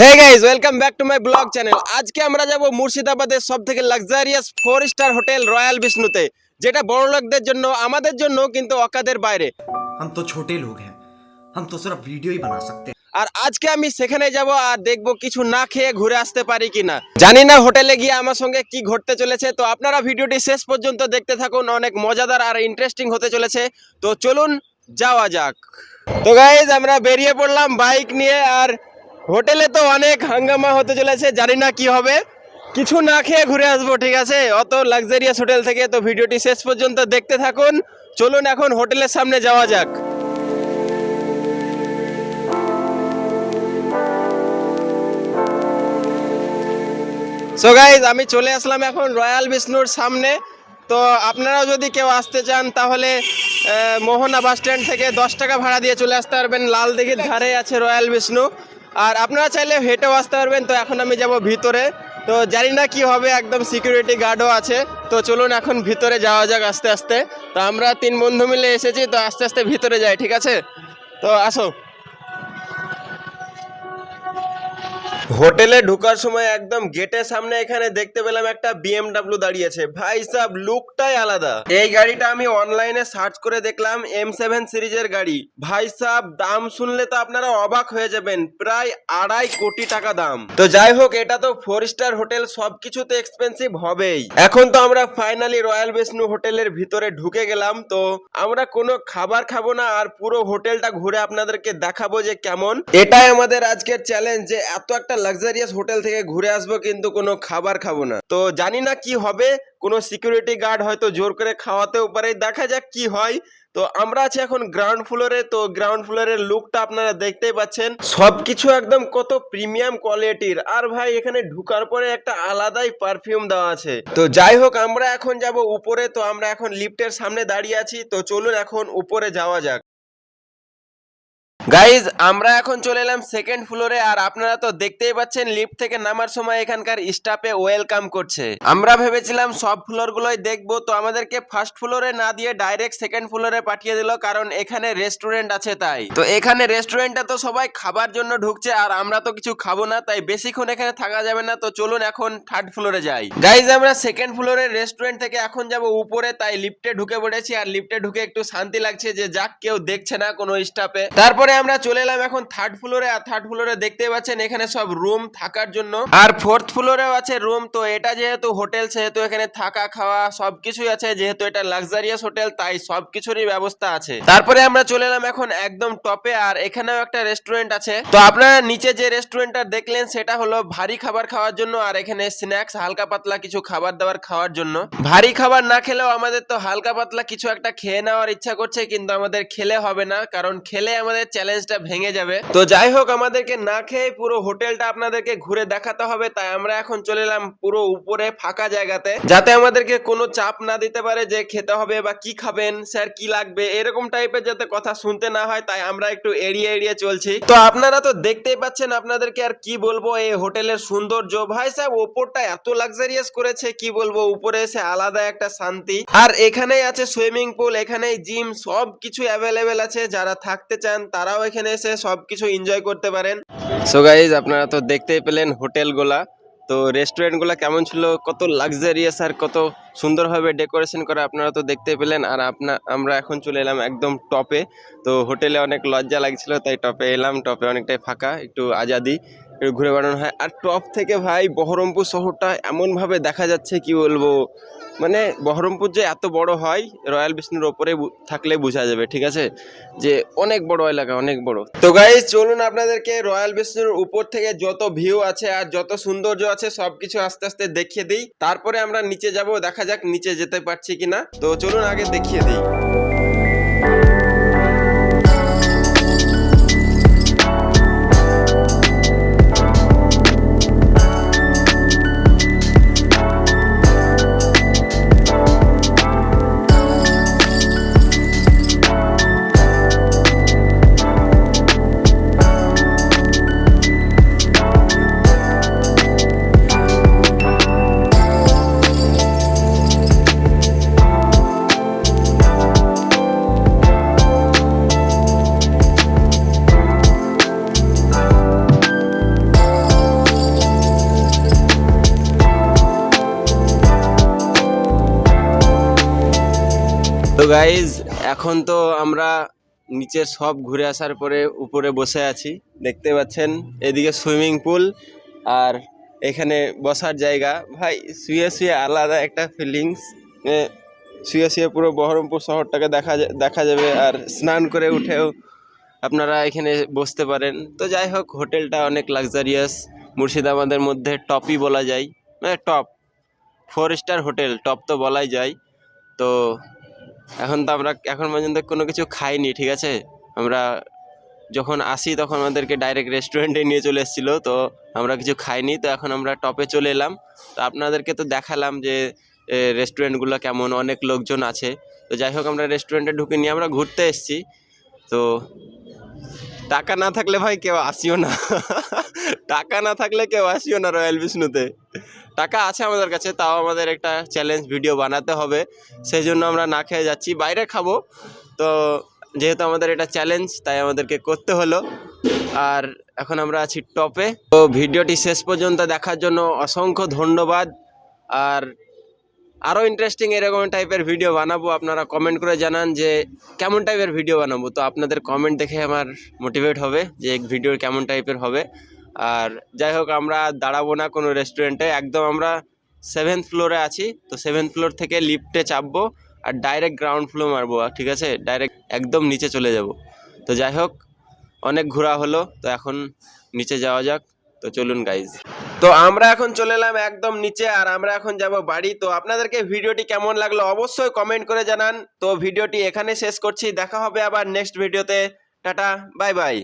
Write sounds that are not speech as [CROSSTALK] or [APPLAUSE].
Hey guys welcome back to my vlog channel আজকে আমরা যাব মুর্শিদাবাদের সব থেকে luxurious four star hotel royal বিষ্ণুতে যেটা বড় লোকদের জন্য আমাদের জন্য কিন্তু অকাদের বাইরে। হাম লোক হ্যাঁ হাম ভিডিওই বানা সকতে আর আজকে আমি সেখানে যাব আর দেখব কিছু না খেয়ে ঘুরে আসতে পারি কিনা। জানি না হোটেলে গিয়ে আমার সঙ্গে কি ঘটতে চলেছে তো আপনারা ভিডিওটি শেষ পর্যন্ত দেখতে থাকুন অনেক মজাদার আর ইন্টারেস্টিং হতে চলেছে। তো চলুন যাওয়া যাক। তো গাইজ আমরা বেরিয়ে পড়লাম বাইক নিয়ে আর হোটেলে তো অনেক হাঙ্গামা হতে চলেছে, জানি না কি হবে। কিছু না খেয়ে ঘুরে আসব, ঠিক আছে? অত লাক্সারিয়াস হোটেল থেকে তো ভিডিওটি শেষ পর্যন্ত দেখতে থাকুন। চলুন এখন হোটেলের সামনে যাওয়া যাক। সো গাইজ আমি চলে আসলাম এখন রয়্যাল বিষ্ণুর সামনে। তো আপনারাও যদি কেউ আসতে চান, তাহলে মোহনা বাস স্ট্যান্ড থেকে দশ টাকা ভাড়া দিয়ে চলে আসতে পারবেন। লাল দিঘির ধারে আছে রয়্যাল বিষ্ণু। আর আপনারা চাইলে হেঁটেও আসতে পারবেন। তো এখন আমি যাব ভিতরে। তো জানি না কী হবে, একদম সিকিউরিটি গার্ডও আছে। তো চলুন এখন ভিতরে যাওয়া যাক আস্তে আস্তে। তো আমরা তিন বন্ধু মিলে এসেছি, তো আস্তে আস্তে ভিতরে যাই, ঠিক আছে? তো আসো। হোটেলে ঢোকার সময় একদম গেটের সামনে এখানে দেখতে পেলাম একটা বিএমডাব্লিউ দাঁড়িয়েছে ভাই সাহ লুকটাই আলাদা। এই গাড়িটা আমি অনলাইনে সার্চ করে দেখলাম এম সেভেন সিরিজের গাড়ি। ভাই সাহ দাম শুনলে তো আপনারা অবাক হয়ে যাবেন, প্রায় আড়াই কোটি টাকা দাম। তো যাই হোক, এটা তো ফোর স্টার হোটেল সবকিছুতে এক্সপেন্সিভ হবেই। এখন তো আমরা ফাইনালি রয়্যাল বিষ্ণু হোটেলের ভিতরে ঢুকে গেলাম, তো আমরা কোনো খাবার খাব না, আর পুরো হোটেলটা ঘুরে আপনাদেরকে দেখাবো যে কেমন। এটাই আমাদের আজকের চ্যালেঞ্জ যে এত একটা লাক্সারিয়াস হোটেল থেকে ঘুরে আসব, কিন্তু কোনো খাবার খাব না। তো জানি না কি হবে, কোনো সিকিউরিটি গার্ড হয়তো জোর করে খাওয়াতেও পারে, দেখা যাক কি হয়। তো আমরা আছি এখন গ্রাউন্ড ফ্লোরে তো গ্রাউন্ড ফ্লোরের লুকটা আপনারা দেখতেই পাচ্ছেন। সবকিছু একদম কত প্রিমিয়াম কোয়ালিটির আর ভাই, এখানে ঢুকার পরে একটা আলাদাই পারফিউম দেওয়া আছে। তো যাই হোক, আমরা এখন যাব উপরে, তো আমরা এখন লিফটের সামনে দাঁড়িয়ে আছি। তো চলুন এখন উপরে যাওয়া যাক। গাইজ আমরা এখন চলে এলাম সেকেন্ড ফ্লোরে আর আপনারা তো দেখতেই পাচ্ছেন লিফট থেকে নামার সময় এখানকার স্টাফে ওয়েলকাম করছে। আমরা ভেবেছিলাম সব ফ্লোর গুলোই দেখব, তো আমাদেরকে ফার্স্ট ফ্লোরে না দিয়ে ডাইরেক্ট সেকেন্ড ফ্লোরে পাঠিয়ে দিল, কারণ এখানে রেস্টুরেন্ট আছে তাই। তো এখানে রেস্টুরেন্টে তো সবাই খাবার জন্য ঢুকছে, আর আমরা তো কিছু খাব না, তাই বেশিক্ষণ এখানে থাকা যাবে না, তো চলুন এখন থার্ড ফ্লোরে যাই। গাইজ আমরা সেকেন্ড ফ্লোরের রেস্টুরেন্ট থেকে এখন যাব উপরে, তাই লিফটে ঢুকে পড়েছি, আর লিফটে ঢুকে একটু শান্তি লাগছে যে যাক, কেউ দেখছে না কোনো স্টাফে তারপরে আমরা চলে এলাম এখন থার্ড ফ্লোরে আর থার্ড ফ্লোরে দেখতে পাচ্ছেন এখানে সব রুম থাকার জন্য। আর ফোর্থ ফ্লোরেও আছে রুম তো এটা যেহেতু হোটেল সেহেতু এখানে থাকা, খাওয়া সবকিছুই আছে। যেহেতু এটা লাক্সারিয়াস হোটেল তাই সবকিছুরই ব্যবস্থা আছে। তারপরে আমরা চলে এলাম এখন একদম টপে আর এখানেও একটা রেস্টুরেন্ট আছে। তো আপনারা নিচে যে রেস্টুরেন্টটা দেখলেন, সেটা হলো ভারী খাবার খাওয়ার জন্য, আর এখানে স্ন্যাক্স হালকা পাতলা কিছু খাবার দাবার খাওয়ার জন্য। ভারী খাবার না খেলেও আমাদের তো হালকা পাতলা কিছু একটা খেয়ে নেওয়ার ইচ্ছা করছে, কিন্তু আমাদের খেলে হবে না, কারণ খেলে আমাদের চ্যালেঞ্জটা ভেঙে যাবে। তো যাই হোক, আমাদেরকে না খেয়ে পুরো হোটেলটা আপনাদেরকে ঘুরে দেখাতে হবে, তাই আমরা এখন চলে এলাম পুরো উপরে ফাঁকা জায়গাতে। যাতে আমাদেরকে কোনো চাপ না দিতে পারে যে খেতে হবে বা কি খাবেন, স্যার কি লাগবে, এরকম টাইপের যাতে কথা শুনতে না হয়, তাই আমরা একটু এড়িয়ে এড়িয়ে চলছি। তো আপনারা তো দেখতেই পাচ্ছেন আপনাদেরকে আর কি বলব, এই হোটেলের সৌন্দর্য। ভাই সাহেব, ওপরটা এত লাক্সারিয়াস করেছে, কি বলব, উপরে এসে আলাদা একটা শান্তি। আর এখানেই আছে সুইমিং পুল এখানেই জিম সব কিছু অ্যাভেলেবেল আছে, যারা থাকতে চান তারাও এখানে এসে সবকিছু এনজয় করতে পারেন। সো গাইজ আপনারা তো দেখতেই পেলেন হোটেলগুলা। তো রেস্টুরেন্টগুলো কেমন ছিল? কত লাক্সারিয়াস আর কত সুন্দরভাবে ডেকোরেশন করা আপনারা তো দেখতেই পেলেন। আর আপনা আমরা এখন চলে এলাম একদম টপে তো হোটেলে অনেক লজ্জা লাগছিল, তাই টপে এলাম। টপে অনেকটাই ফাঁকা, একটু আজাদি, একটু ঘুরে বেড়ানো হয়। আর টপ থেকে ভাই, বহরমপুর শহরটা এমনভাবে দেখা যাচ্ছে, কি বলব? মানে বহরমপুর যে এত বড় হয়, রয়্যাল বিষ্ণুর ওপরে থাকলে বোঝা যাবে, ঠিক আছে? যে অনেক বড় এলাকা, অনেক বড়। তো গাইজ চলুন আপনাদেরকে রয়্যাল বিষ্ণুর উপর থেকে যত ভিউ আছে আর যত সৌন্দর্য আছে, সবকিছু আস্তে আস্তে দেখিয়ে দিই। তারপরে আমরা নিচে যাব, দেখা যাক নিচে যেতে পারছি কিনা। তো চলুন আগে দেখিয়ে দিই। তো গাইজ এখন তো আমরা নিচে সব ঘুরে আসার পরে উপরে বসে আছি। দেখতে পাচ্ছেন, এদিকে সুইমিং পুল আর এখানে বসার জায়গা। ভাই, শুয়ে শুয়ে আলাদা একটা ফিলিংস শুয়ে শুয়ে পুরো বহরমপুর শহরটাকে দেখা দেখা যাবে আর স্নান করে উঠেও আপনারা এখানে বসতে পারেন। তো যাই হোক, হোটেলটা অনেক লাক্সারিয়াস মুর্শিদাবাদের মধ্যে টপই বলা যায়। মানে top four star hotel top তো বলাই যায়। তো এখন তো আমরা, এখন পর্যন্ত কোনো কিছু খাইনি, ঠিক আছে? আমরা যখন আসি তখন আমাদেরকে ডাইরেক্ট রেস্টুরেন্টে নিয়ে চলে এসেছিল, তো আমরা কিছু খাইনি, তো এখন আমরা টপে চলে এলাম। তো আপনাদেরকে তো দেখালাম যে রেস্টুরেন্টগুলো কেমন, অনেক লোকজন আছে। তো যাই হোক, আমরা রেস্টুরেন্টে ঢুকে নিয়ে আমরা ঘুরতে এসেছি। তো টাকা না থাকলে ভাই কেউ আসিও না। [LAUGHS] টাকা না থাকলে কেউ আসিও না রয়্যাল বিষ্ণুতে। টাকা আছে আমাদের কাছে, তাও আমাদের একটা চ্যালেঞ্জ ভিডিও বানাতে হবে। সেই জন্য আমরা না খেয়ে যাচ্ছি, বাইরে খাব। তো যেহেতু আমাদের এটা চ্যালেঞ্জ তাই আমাদেরকে করতে হলো। আর এখন আমরা আছি টপে তো ভিডিওটি শেষ পর্যন্ত দেখার জন্য অসংখ্য ধন্যবাদ। আর আরও ইন্টারেস্টিং এরকম টাইপের ভিডিও বানাবো, আপনারা কমেন্ট করে জানান যে কেমন টাইপের ভিডিও বানাবো। তো আপনাদের কমেন্ট দেখে আমার মোটিভেট হবে যে ভিডিও কেমন টাইপের হবে। আর যাই হোক, আমরা দাঁড়াবো না কোনো রেস্টুরেন্টে একদম আমরা সেভেন্থ ফ্লোরে আছি, তো সেভেন্থ ফ্লোর থেকে লিফটে চাপবো আর ডাইরেক্ট গ্রাউন্ড ফ্লোর মারবো ঠিক আছে? ডাইরেক্ট একদম নিচে চলে যাব। তো যাই হোক, অনেক ঘোরা হলো, তো এখন নিচে যাওয়া যাক। তো চলুন গাইজ তো আমরা এখন চলে এলাম একদম নিচে, আর আমরা এখন যাব বাড়ি। তো আপনাদেরকে ভিডিওটি কেমন লাগল অবশ্যই কমেন্ট করে জানান। তো ভিডিওটি এখানে শেষ করছি, দেখা হবে আবার নেক্সট ভিডিওতে টাটা বাই বাই